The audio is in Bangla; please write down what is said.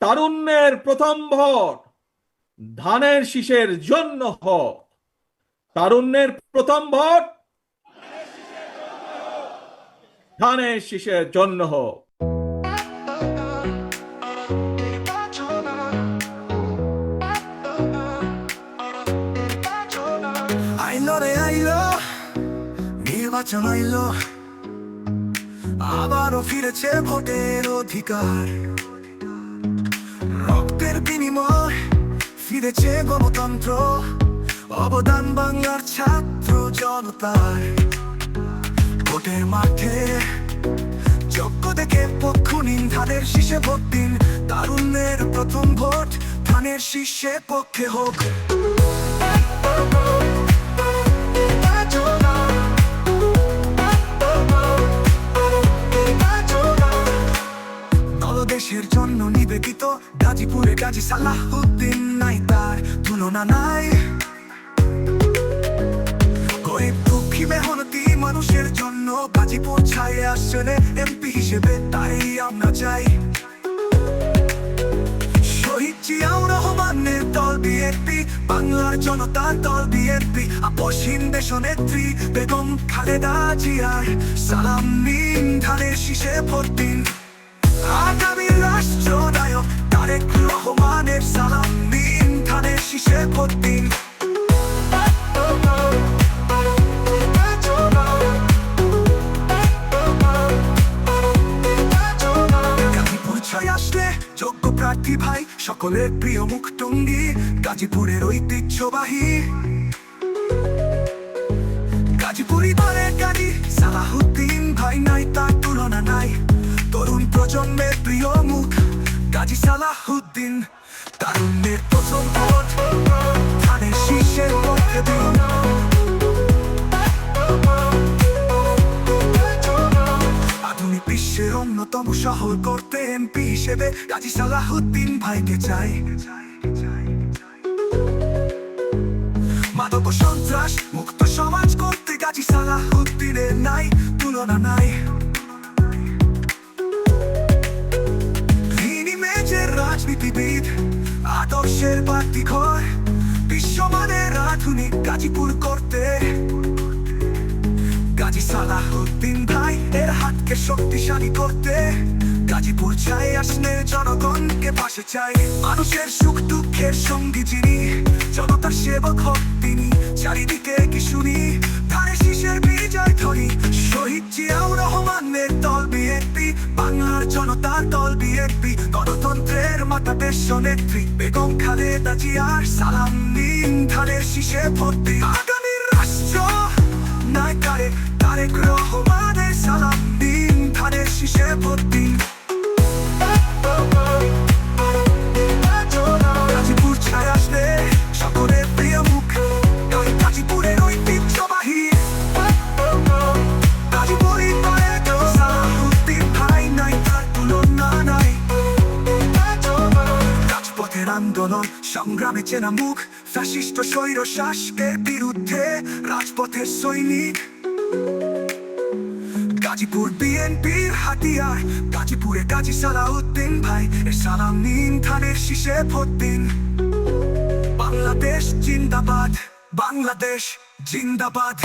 তারুণ্যের প্রথম ভোট, ধানের শীষের জন্য হোক। তারুণ্যের প্রথম ভোট, ধানের শীষের জন্য হোক। আইলো আইলো, আবারও ফিরেছে ভোটের অধিকার। ফিরেছে গণতন্ত্র, অবদান বাংলার ছাত্র জনতার। ভোটের মাঠে যোগ্য দেখে পক্ষ নিন ধানের শীষে ভোট দিন। তারুণ্যের প্রথম ভোট ধানের শীর্ষে পক্ষে হোক। দেশের জন্য নিবেদিত গাজীপুরে গাজী সালাহুদ্দিন নাই তার তুলনা নাই। মানুষের জন্য গাজীপুর ছায়ে আসলে এমপি হিসেবে তাই আমরা চাই। শহীদ জিয়াউর রহমানের দল বিএনপি, বাংলার জনতার দল বিএনপি আপসহীন দেশনেত্রী বেগম খালেদা জিয়ার সালাম নিন, ধানের শীষে ভোট দিন। আগামী যোগ্য প্রার্থী ভাই, সকলের প্রিয় মুখ টুঙ্গি, গাজীপুরের ঐতিহ্যবাহী। গাজীপুরি দলের গাড়ি, সালাহুদ্দিন ভাই নাই, তার তুলনা নাই। তরুণ প্রজন্মের প্রিয় মুখ, গাজী সালাহুদ্দিন। তারুণ্যের প্রথম ভোট। অন্যতম শহর করতে এমপি হিসেবে গাজী সালাহুদ্দিন ভাইকে চাই। মাদক সন্ত্রাস, মুক্ত সমাজ করতে গাজী সালাহুদ্দিনের নাই, তুলনা নাই। রাজনীতিবিদ, আদর্শের বাতি ঘর, বিশ্বমানের আধুনিক গাজীপুর করতে। গাজী ভাই শক্তিশালী করতে। গাজীপুর চাই, আসলে জনগণকে পাশে চাই। মানুষের সুখ, দুঃখের সঙ্গী যিনি, জনতার সেবক হোক তিনি, চারিদিকে কি শুনি? ধারে শীষের বিজয় ধ্বনি শহীদ জিয়াউর রহমানের দল বিএনপি, বাংলার জনতার দল বিএনপি, গণতন্ত্রের মাতা দেশ নেত্রী বেগম খালেদা জিয়ার সালাম নিন ধানের শীষে ভর্তি। আন্দোলন, সংগ্রামে চেনা মুখ, ফ্যাসিস্ট স্বৈর শাসকের বিরুদ্ধে রাজপথের সৈনিক। গাজীপুর বিএনপির হাতিয়ার, গাজীপুরে গাজী সালাউদ্দিন ভাই এর সালাম নিন ধানের শীষে ভোট দিন বাংলাদেশ জিন্দাবাদ বাংলাদেশ জিন্দাবাদ।